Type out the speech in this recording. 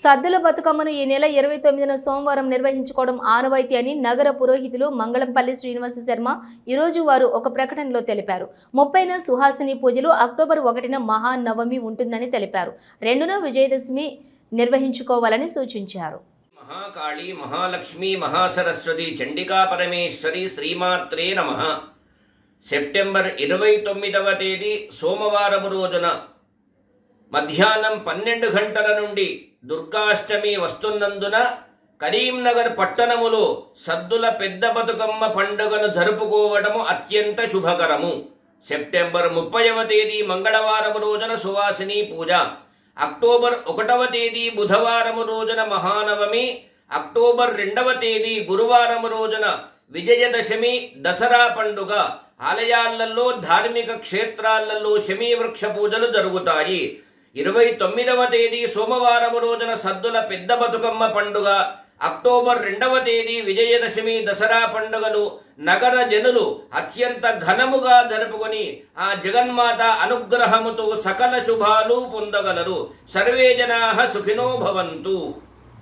సద్దుల బతుకమ్మను ఈ నెల ఇరవై తొమ్మిదిన సోమవారం నిర్వహించుకోవడం ఆనవాయితీ అని నగర పురోహితులు మంగళంపల్లి శ్రీనివాస శర్మ ఈరోజు వారు ఒక ప్రకటనలో తెలిపారు. ముప్పైన సుహాసిని పూజలు అక్టోబర్ ఒకటిన మహానవమి ఉంటుందని తెలిపారు. రెండున విజయదశమి నిర్వహించుకోవాలని సూచించారు. మహాకాళి మహాలక్ష్మి మహాసరస్వతి చండికా పరమేశ్వరి శ్రీమాత్రే నమ. సెప్టెంబర్ ఇరవై తొమ్మిదవ తేదీ సోమవారం రోజున మధ్యాహ్నం పన్నెండు గంటల నుండి దుర్గాష్టమి వస్తున్నందున కరీంనగర్ పట్టణములో సద్దుల పెద్ద బతుకమ్మ పండుగను జరుపుకోవడము అత్యంత శుభకరము. సెప్టెంబర్ ముప్పైవ తేదీ మంగళవారం రోజున సువాసిని పూజ. అక్టోబర్ ఒకటవ తేదీ బుధవారం రోజున మహానవమి. అక్టోబర్ రెండవ తేదీ గురువారం రోజున విజయదశమి దసరా పండుగ. ఆలయాలలో ధార్మిక క్షేత్రాలలో శమీవృక్ష పూజలు జరుగుతాయి. ఇరవై తొమ్మిదవ తేదీ సోమవారం రోజున సద్దుల పెద్ద బతుకమ్మ పండుగ. అక్టోబర్ రెండవ తేదీ విజయదశమి దసరా పండుగను నగర జనులు అత్యంత ఘనముగా జరుపుకొని ఆ జగన్మాత అనుగ్రహముతో సకల శుభాలు పొందగలరు. సర్వే జనా సుఖినో భవంతు.